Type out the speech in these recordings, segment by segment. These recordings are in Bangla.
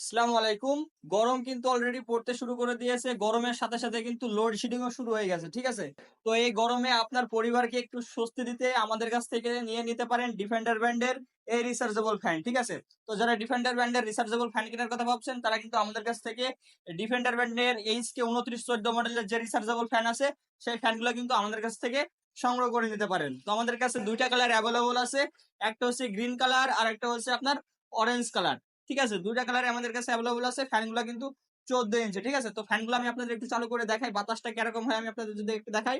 আসসালামু আলাইকুম। গরম কিন্তু অলরেডি পড়তে শুরু করে দিয়েছে। গরমের সাথে সাথে কিন্তু লোডশেডিং ও শুরু হয়ে গেছে, ঠিক আছে? তো এই গরমে আপনার পরিবারকে একটু স্বস্তি দিতে আমাদের কাছ থেকে নিয়ে নিতে পারেন ডিফেন্ডার ব্র্যান্ডের এই রিসার্জেবল ফ্যান ঠিক আছে? তো যারা ডিফেন্ডার ব্র্যান্ডের রিসার্জেবল ফ্যান কেনার কথা ভাবছেন, তারা কিন্তু আমাদের কাছ থেকে ডিফেন্ডার ব্র্যান্ডের এইচ কে উনত্রিশ চোদ্দ মডেলের যে রিসার্জেবল ফ্যান আছে, সেই ফ্যানগুলো কিন্তু আমাদের কাছ থেকে সংগ্রহ করে নিতে পারেন। তো আমাদের কাছে দুইটা কালার অ্যাভেলেবল আছে। একটা হচ্ছে গ্রিন কালার আর একটা হচ্ছে আপনার অরেঞ্জ কালার ঠিক আছে? দুইটা কালারে আমাদের কাছে অ্যাভেলেবল আছে। ফ্যানগুলো কিন্তু চোদ্দ ইঞ্চি ঠিক আছে? তো ফ্যানগুলো আমি আপনাদের একটু চালু করে দেখাই। বাতাসটা কীরকম হয় আমি আপনাদের যদি একটু দেখাই।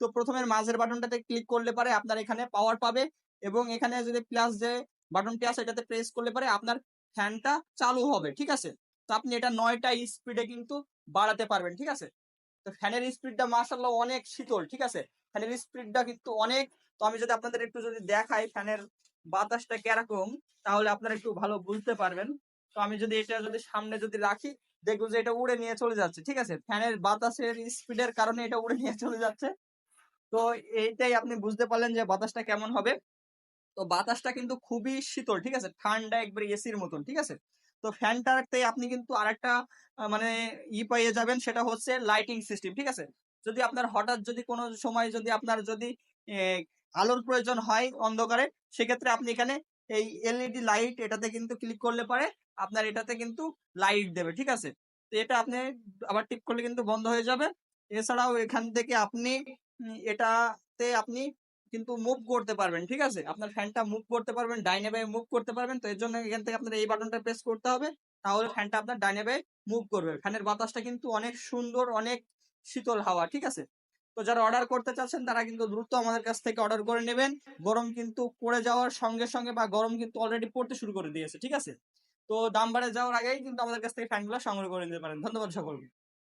তো প্রথমে মাঝের বাটনটাতে ক্লিক করলে পারে আপনার এখানে পাওয়ার পাবে এবং এখানে যদি প্লাস যে বাটনটি আছে, এটাতে প্রেস করলে পারে আপনার ফ্যানটা চালু হবে, ঠিক আছে? তো আপনি এটা নয়টা স্পিডে কিন্তু বাড়াতে পারবেন, ঠিক আছে? তো ফ্যানের স্পিডটা মার্শাল্লাহ অনেক শীতল, ঠিক আছে? ফ্যানের স্পিডটা কিন্তু অনেক। তো আমি যদি আপনাদের একটু যদি দেখাই ফ্যানের বাতাসটা কীরকম, তাহলে আপনারা একটু ভালো বুঝতে পারবেন। তো আমি যদি এটা যদি সামনে যদি রাখি দেখব যে এটা উড়ে নিয়ে চলে যাচ্ছে, ঠিক আছে? ফ্যানের বাতাসের স্পিডের কারণে এটা উড়ে নিয়ে চলে যাচ্ছে। তো এইটাই আপনি বুঝতে পারলেন যে বাতাসটা কেমন হবে। তো বাতাসটা কিন্তু খুবই শীতল, ঠিক আছে? ঠান্ডা একবার এসির মতন, ঠিক আছে? তো ফ্যানটাতে আপনি কিন্তু আরেকটা মানে ই পেয়ে যাবেন, সেটা হচ্ছে লাইটিং সিস্টেম ঠিক আছে? যদি আপনার হঠাৎ যদি কোনো সময় যদি আপনার যদি আলোর প্রয়োজন হয় অন্ধকারে, সেক্ষেত্রে আপনি এখানে এই এলইডি লাইট এটাতে কিন্তু ক্লিক করলে পারে আপনার এটাতে কিন্তু লাইট দেবে, ঠিক আছে? তো এটা আপনি আবার টিপ করলে কিন্তু বন্ধ হয়ে যাবে। এছাড়াও এখান থেকে আপনি এটাতে আপনি কিন্তু মুভ করতে পারবেন, ঠিক আছে? আপনার ফ্যানটা মুভ করতে পারবেন, ডাইনে বাই মুভ করতে পারবেন, তো এর জন্য এখান থেকে আপনার এই বাটনটা প্রেস করতে হবে, তাহলে ফ্যানটা আপনার ডাইনে বাই মুভ করবে। ফ্যানের বাতাসটা কিন্তু অনেক সুন্দর, অনেক শীতল হাওয়া, ঠিক আছে? তো যারা অর্ডার করতে চাচ্ছেন, তারা কিন্তু দ্রুত আমাদের কাছ থেকে অর্ডার করে নেবেন। গরম কিন্তু পড়ে যাওয়ার সঙ্গে সঙ্গে বা গরম কিন্তু অলরেডি পড়তে শুরু করে দিয়েছে, ঠিক আছে? তো দাম বাড়ে যাওয়ার আগেই কিন্তু আমাদের কাছ থেকে ফ্যানগুলো সংগ্রহ করে নিতে পারেন। ধন্যবাদ সকলকে।